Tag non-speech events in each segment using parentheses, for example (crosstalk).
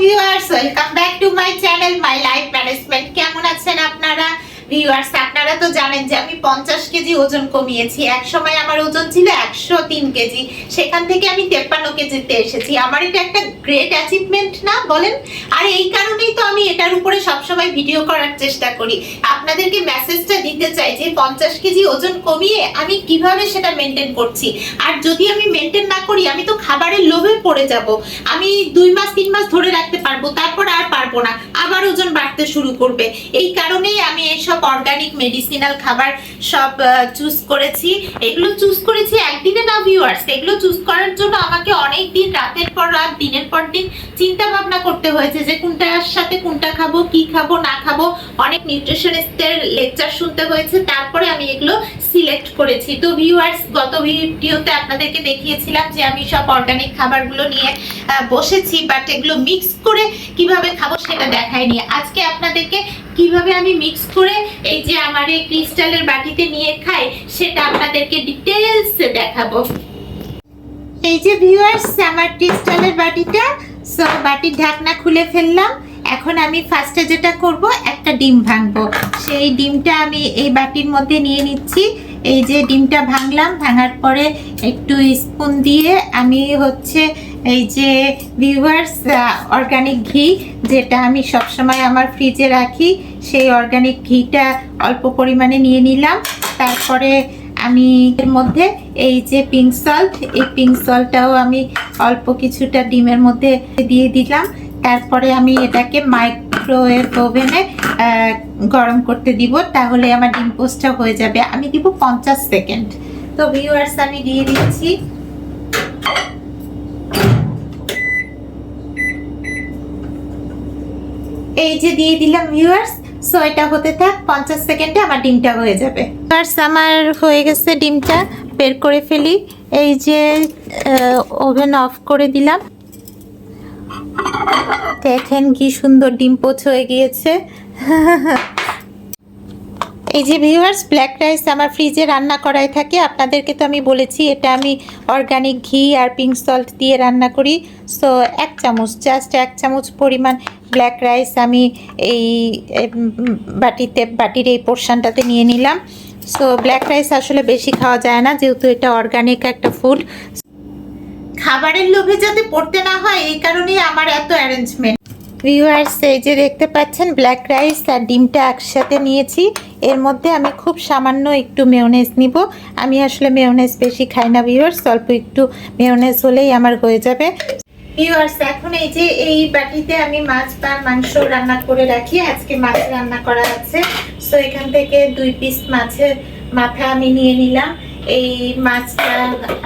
Viewers welcome back to my channel my life management কেমন আছেন আপনারা? ভিউয়ার্স আপনারা তো জানেন যে আমি পঞ্চাশ কেজি ওজন কমিয়েছি। এক সময় আমার ওজন ছিল একশো তিন কেজি। সেখান থেকে আমি তেপ্পান্ন কেজিতে এসেছি। আমার এটা একটা গ্রেট অ্যাচিভমেন্ট না বলেন? আর এই কারণেই তো আমি এটার উপরে সবসময় ভিডিও করার চেষ্টা করি। আপনাদেরকে মেসেজটা দিতে চাই যে পঞ্চাশ কেজি ওজন কমিয়ে আমি কীভাবে সেটা মেনটেন করছি? আর যদি আমি মেনটেন না করি, আমি তো খাবারের লোভে পড়ে যাব। আমি দুই মাস, তিন মাস ধরে রাখতে পারব, তারপর আর পারব না। আবার ওজন বাড়তে শুরু করবে। এই কারণেই আমি এইসব অর্গানিক মেডিসিনাল খাবার সব চুজ করেছি। এগুলো চুজ করেছি একদিনে না ভিউয়ার্স এগুলো চুজ করার জন্য আমাকে অনেক দিন, রাতের পর রাত, দিনের পর দিন চিন্তা ভাবনা করতে হয়েছে যে কোনটার সাথে কোনটা খাব, কি খাব, না খাব। অনেক নিউট্রিশনিস্টের লেকচার শুনতে হয়েছে। তারপরে আমি এগুলো সিলেক্ট করেছি। তো ভিউয়ার্স গত ভিডিওতে আপনাদেরকে দেখিয়েছিলাম যে আমি সব অর্গানিক খাবারগুলো নিয়ে বসেছি বাট এগুলো মিক্স করে কীভাবে খাব সেটা দেখাইনি আজকে আপনাদেরকে কীভাবে আমি মিক্স করে এই যে আমার এই ক্রিস্টালের বাটিতে নিয়ে খাই, সেটা আপনাদেরকে ডিটেলসে দেখাবো। এই যে ভিউয়ার্স আমার ক্রিস্টালের বাটিটা সো বাটির ঢাকনা খুলে ফেললাম। এখন আমি ফার্স্টে যেটা করব, একটা ডিম ভাঙবো। সেই ডিমটা আমি এই বাটির মধ্যে নিয়ে নিচ্ছি। এই যে ডিমটা ভাঙলাম, ভাঙার পরে একটু স্পুন দিয়ে আমি হচ্ছে এই যে ভিউয়ার্স অর্গানিক ঘি যেটা আমি সবসময় আমার ফ্রিজে রাখি, সেই অর্গানিক ঘিটা অল্প পরিমাণে নিয়ে নিলাম। তারপরে আমি এর মধ্যে এই যে পিঙ্ক সল্ট এই পিঙ্ক সল্টটাও আমি অল্প কিছুটা ডিমের মধ্যে দিয়ে দিলাম। তারপরে আমি এটাকে মাইক্রোওয়েভ ওভেনে গরম করতে দিব, তাহলে আমার ডিম পোস্টটা হয়ে যাবে। আমি দিব পঞ্চাশ সেকেন্ড। তো ভিউয়ার্স আমি দিয়ে দিচ্ছি। এই যে দিয়ে দিলাম ভিউয়ার্স সো এটা হতে থাক, পঞ্চাশ সেকেন্ডে আমার ডিমটা হয়ে যাবে। ভিউয়ার্স আমার হয়ে গেছে ডিমটা, বের করে ফেলি। এই যে ওভেন অফ করে দিলাম। দেখেন কি সুন্দর ডিম পোচ হয়ে গিয়েছে। এই যে ভিউয়ার্স ব্ল্যাক রাইস আমার ফ্রিজে রান্না করাই থাকে। আপনাদেরকে তো আমি বলেছি, এটা আমি অর্গানিক ঘি আর পিঙ্ক সল্ট দিয়ে রান্না করি। সো এক চামচ জাস্ট এক চামচ পরিমাণ ব্ল্যাক রাইস আমি এই বাটিতে, বাটির এই পোর্শনটাতে নিয়ে নিলাম। সো ব্ল্যাক রাইস আসলে বেশি খাওয়া যায় না, যেহেতু এটা অর্গানিক একটা ফুড খাবারের লোভে যাতে পড়তে না হয়, এই কারণেই আমার এত অ্যারেঞ্জমেন্ট ভিউয়ার্স এই যে দেখতে পাচ্ছেন ব্ল্যাক রাইস আর ডিমটা একসাথে নিয়েছি। এর মধ্যে আমি খুব সামান্য একটু মেয়োনেজ নিব। আমি আসলে মেয়োনেজ বেশি খাই না ভিউয়ার্স অল্প একটু মেয়োনেজ হলেই আমার হয়ে যাবে। ভিউয়ার্স এখন এই যে এই বাটিতে আমি মাছ বা মাংস রান্না করে রাখি। আজকে মাছ রান্না করা আছে। সো এখান থেকে দুই পিস মাছের মাথা আমি নিয়ে নিলাম। এই মাছটা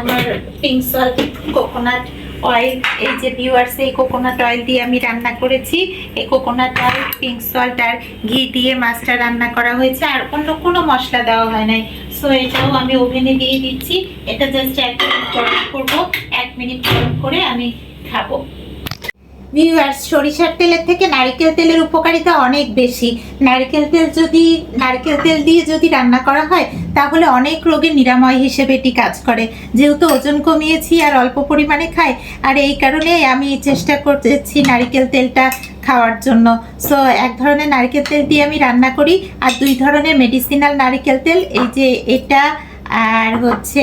আমার পিঙ্ক সল্ট কোকোনাট অয়েল এই যে ভিউয়ার্স এই কোকোনাট অয়েল দিয়ে আমি রান্না করেছি। এই কোকোনাট অয়েল পিঙ্ক সল্ট আর ঘি দিয়ে মাছটা রান্না করা হয়েছে। আর অন্য কোনো মশলা দেওয়া হয় নাই। সো এটাও আমি ওভেনে দিয়ে দিচ্ছি। এটা জাস্ট এক মিনিট গরম করব। এক মিনিট গরম করে আমি খাব। ভিউয়ার্স সরিষার তেলের থেকে নারকেল তেলের উপকারিতা অনেক বেশি। নারকেল তেল যদি নারকেল তেল দিয়ে যদি রান্না করা হয় তাহলে অনেক রোগের নিরাময় হিসেবে এটি কাজ করে। যেহেতু ওজন কমিয়েছি আর অল্প পরিমাণে খাই, আর এই কারণে আমি চেষ্টা করতেছি নারকেল তেলটা খাওয়ার জন্য। সো এক ধরনের নারকেল তেল দিয়ে আমি রান্না করি আর দুই ধরনের মেডিসিনাল নারকেল তেল, এই যে এটা আর হচ্ছে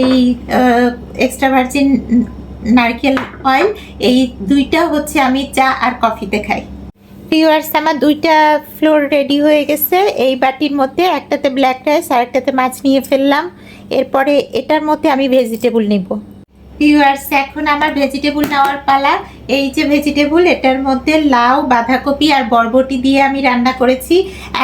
এই এক্সট্রা ভার্জিন নারকেল অয়েল এই দুইটা হচ্ছে আমি চা আর কফিতে খাই। ভিউয়ার্স আমার দুইটা ফ্লোর রেডি হয়ে গেছে। এই বাটির মধ্যে একটাতে ব্ল্যাক রাইস আর একটাতে মাছ নিয়ে ফেললাম। এরপরে এটার মধ্যে আমি ভেজিটেবল নিব। ভিউয়ার্স এখন আমার ভেজিটেবল নেওয়ার পালা। এই যে ভেজিটেবল এটার মধ্যে লাউ, বাঁধাকপি আর বরবটি দিয়ে আমি রান্না করেছি।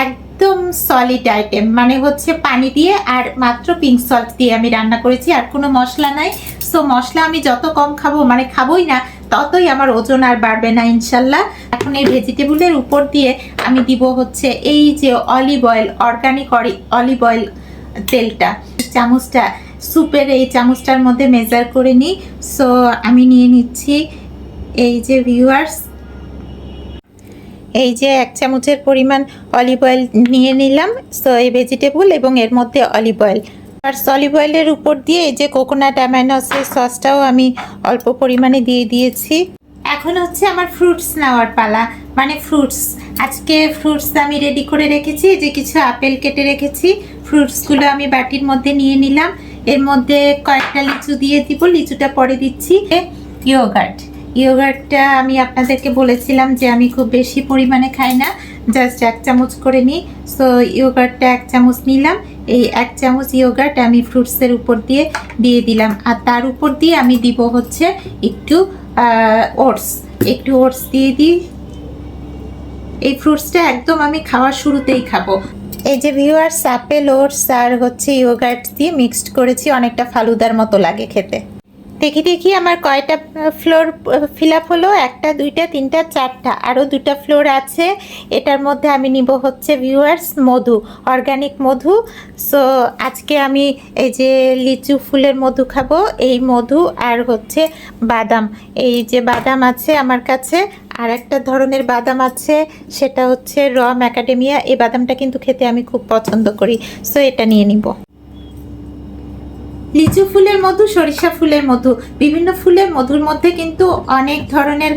একদম সলিড আইটেম মানে হচ্ছে পানি দিয়ে আর মাত্র পিঙ্ক সল্ট দিয়ে আমি রান্না করেছি। আর কোনো মশলা নাই। সো মশলা আমি যত কম খাব মানে খাবোই না ততই আমার ওজন আর বাড়বে না, ইনশাল্লাহ। এখন এই ভেজিটেবলের উপর দিয়ে আমি দিব হচ্ছে এই যে olive oil organic olive oil তেলটা। চামচটা স্যুপের এই চামচটার মধ্যে মেজার করে নিই। সো আমি নিয়ে নিচ্ছি এই যে ভিউয়ার্স এই যে এক চামচের পরিমাণ অলিভ অয়েল নিয়ে নিলাম। সো এই ভেজিটেবল এবং এর মধ্যে অলিভ অয়েল। আর অলিভ অয়েলের উপর দিয়ে এই যে কোকোনাট অ্যামাইনসের সসটাও আমি অল্প পরিমাণে দিয়ে দিয়েছি। এখন হচ্ছে আমার ফ্রুটস নেওয়ার পালা। মানে ফ্রুটস আজকে ফ্রুটস আমি রেডি করে রেখেছি যে কিছু আপেল কেটে রেখেছি। ফ্রুটসগুলো আমি বাটির মধ্যে নিয়ে নিলাম। এর মধ্যে কয়েকটা লিচু দিয়ে দিব, লিচুটা পরে দিচ্ছি। ইয়োগার্ট। ইয়োগার্টটা আমি আপনাদেরকে বলেছিলাম যে আমি খুব বেশি পরিমাণে খাই না। জাস্ট এক চামচ করে নিই সো ইয়োগার্টটা এক চামচ নিলাম। এই এক চামচ ইয়োগার্ট আমি ফ্রুটসের উপর দিয়ে দিয়ে দিলাম। আর তার উপর দিয়ে আমি দিব হচ্ছে একটু ওটস একটু ওটস দিয়ে দিই। এই ফ্রুটসটা একদম আমি খাওয়ার শুরুতেই খাব। এই যে ভিউয়ার্স আপেল ওটস আর হচ্ছে ইয়োগার্ট দিয়ে মিক্সড করেছি। অনেকটা ফালুদার মতো লাগে খেতে। দেখি দেখি আমার কয়টা ফ্লোর ফিল আপ হলো? একটা, দুইটা, তিনটা, চারটা। আরও দুটা ফ্লোর আছে। এটার মধ্যে আমি নিব হচ্ছে ভিউয়ার্স মধু অর্গানিক মধু। সো আজকে আমি এই যে লিচু ফুলের মধু খাব, এই মধু আর হচ্ছে বাদাম। এই যে বাদাম আছে আমার কাছে আর একটা ধরনের বাদাম আছে, সেটা হচ্ছে র ম্যাকাডেমিয়া। এই বাদামটা কিন্তু খেতে আমি খুব পছন্দ করি। সো এটা নিয়ে নিব। লিচু ফুলের মধু, সরিষা ফুলের মধু, বিভিন্ন ফুলের মধুর মধ্যে কিন্তু অনেক ধরনের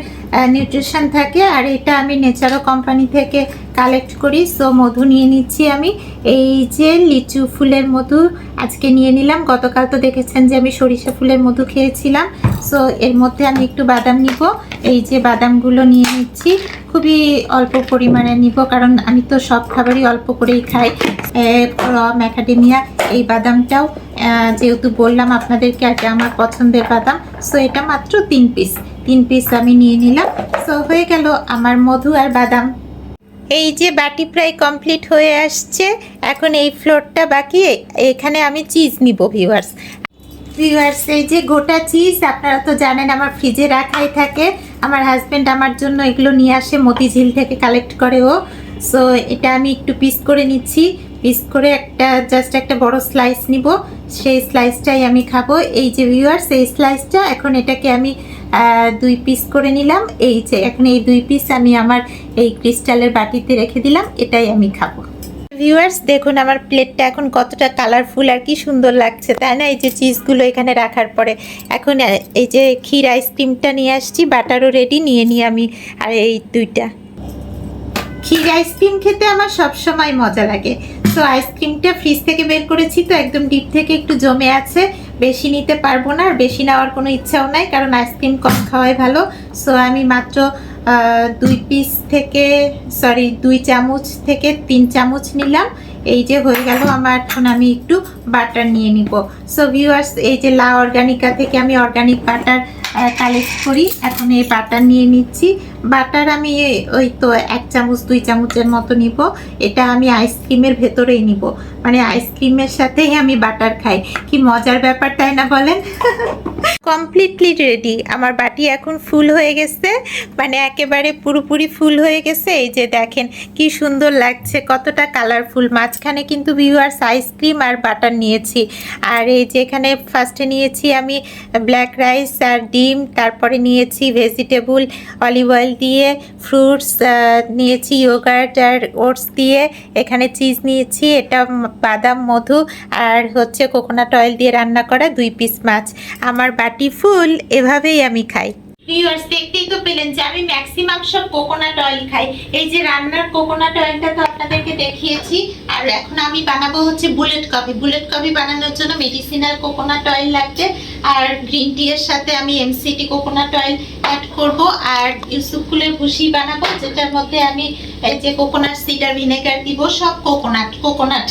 নিউট্রিশন থাকে আর এটা আমি নেচারো কোম্পানি থেকে কালেক্ট করি। সো মধু নিয়ে নিচ্ছি আমি। এই যে লিচু ফুলের মধু আজকে নিয়ে নিলাম। গতকাল তো দেখেছেন যে আমি সরিষা ফুলের মধু খেয়েছিলাম। সো এর মধ্যে আমি একটু বাদাম নিব। এই যে বাদামগুলো নিয়ে নিচ্ছি। খুবই অল্প পরিমাণে নিব কারণ আমি তো সব খাবারই অল্প করেই খাই। ম্যাকাডেমিয়া এই বাদামটাও যেহেতু বললাম আপনাদেরকে এটা আমার পছন্দের বাদাম সো এটা মাত্র তিন পিস তিন পিস আমি নিয়ে নিলাম। সো হয়ে গেল আমার মধু আর বাদাম। এই যে বাটি প্রায় কমপ্লিট হয়ে আসছে। এখন এই ফ্লোরটা বাকি। এখানে আমি চিজ নিব ভিউয়ার্স ভিউয়ার্স এই যে গোটা চিজ আপনারা তো জানেন আমার ফ্রিজে রাখাই থাকে। আমার হাজব্যান্ড আমার জন্য এগুলো নিয়ে আসে, মতিঝিল থেকে কালেক্ট করে ও। সো এটা আমি একটু পিস করে নিচ্ছি। পিস করে একটা জাস্ট একটা বড় স্লাইস নিব। সেই স্লাইসটাই আমি খাব। এই যে ভিউয়ার্স এই স্লাইসটা এখন এটাকে আমি দুই পিস করে নিলাম। এই যে, এখন এই দুই পিস আমি আমার এই ক্রিস্টালের বাটিতে রেখে দিলাম। এটাই আমি খাব। ভিউয়ার্স দেখুন আমার প্লেটটা এখন কতটা কালারফুল আর কি সুন্দর লাগছে, তাই না? এই যে চিজগুলো এখানে রাখার পরে। এখন এই যে ক্ষীর আইসক্রিমটা নিয়ে আসছি, বাটারও রেডি নিয়ে নিই আমি। আর এই দুইটা। ক্ষীর আইসক্রিম খেতে আমার সবসময় মজা লাগে। তো আইসক্রিমটা ফ্রিজ থেকে বের করেছি তো একদম ডিপ থেকে একটু জমে আছে। বেশি নিতে পারব না আর বেশি নেওয়ার কোনো ইচ্ছাও নাই কারণ আইসক্রিম কম খাওয়াই ভালো। সো আমি মাত্র দুই পিস থেকে সরি দুই চামচ থেকে তিন চামচ নিলাম। এই যে হয়ে গেল আমার, এখন আমি একটু বাটার নিয়ে নিব। সো ভিউয়ার্স এই যে লা অর্গানিকা থেকে আমি অর্গানিক বাটার কালেক্ট করি। এখন এই বাটার নিয়ে নিচ্ছি। বাটার আমি ওই তো এক চামচ, দুই চামচের মতো নিব। এটা আমি আইসক্রিমের ভেতরেই নিব। মানে আইসক্রিমের সাথেই আমি বাটার খাই। কি মজার ব্যাপার, তাই না বলেন? (laughs) কমপ্লিটলি রেডি আমার বাটি এখন ফুল হয়ে গেছে। মানে একেবারে পুরোপুরি ফুল হয়ে গেছে। এই যে দেখেন, কি সুন্দর লাগছে, কতটা কালারফুল মাঝখানে কিন্তু ভিউয়ার্স আইসক্রিম আর বাটার নিয়েছি। আর এই যে এখানে ফার্স্টে নিয়েছি আমি ব্ল্যাক রাইস আর ডিম, তারপরে নিয়েছি ভেজিটেবল অলিভ অয়েল দিয়ে ফ্রুটস নিয়েছি ইয়োগার্ট আর ওটস দিয়ে। এখানে চিজ নিয়েছি, এটা বাদাম, মধু আর হচ্ছে কোকোনাট অয়েল দিয়ে রান্না করা দুই পিস মাছ। আমার বাটি ফুল, এভাবেই আমি খাই। ভিউয়ার্স দেখতেই তো পেলেন যে আমি ম্যাক্সিমাম সব কোকোনাট অয়েল খাই। এই যে রান্নার কোকোনাট অয়েলটা তো আপনাদেরকে দেখিয়েছি। আর এখন আমি বানাবো হচ্ছে বুলেট কফি বুলেট কফি বানানোর জন্য মেডিসিনাল কোকোনাট অয়েল লাগবে। আর গ্রিন টি এর সাথে আমি এমসিটি কোকোনাট অয়েল অ্যাড করব আর ইউসুফ ফুলের ভুসি বানাবো যেটার মধ্যে আমি এই যে কোকোনাট সিডার ভিনেগার দিব, সব কোকোনাট কোকোনাট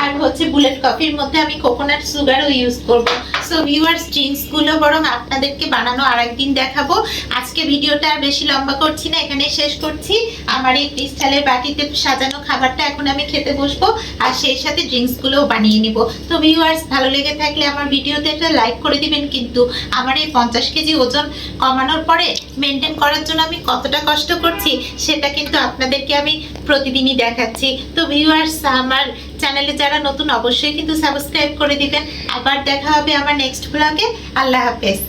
আর হচ্ছে বুলেট কফির মধ্যে আমি কোকোনাট সুগারও ইউজ করব। সো ভিউয়ার্স ড্রিঙ্কসগুলো বরং আপনাদেরকে বানানো আরেকদিন দেখাবো। আজকে ভিডিওটা আর বেশি লম্বা করছি না, এখানে শেষ করছি। আমার এই ক্রিস্টালের বাটিতে সাজানো খাবারটা এখন আমি খেতে বসবো। আর সেই সাথে ড্রিঙ্কসগুলোও বানিয়ে নিব। তো ভিউয়ার্স ভালো লেগে থাকলে আমার ভিডিওতে একটা লাইক করে দিবেন কিন্তু আমার এই পঞ্চাশ কেজি ওজন কমানোর পরে মেনটেন করার জন্য আমি কতটা কষ্ট করছি, সেটা কিন্তু আপনাদেরকে আমি প্রতিদিনই দেখাচ্ছি। তো ভিউয়ার্স আমার চ্যানেলে যারা নতুন, অবশ্যই কিন্তু সাবস্ক্রাইব করে দিবেন। আবার দেখা হবে আমার নেক্সট ব্লগে আল্লাহ হাফেজ।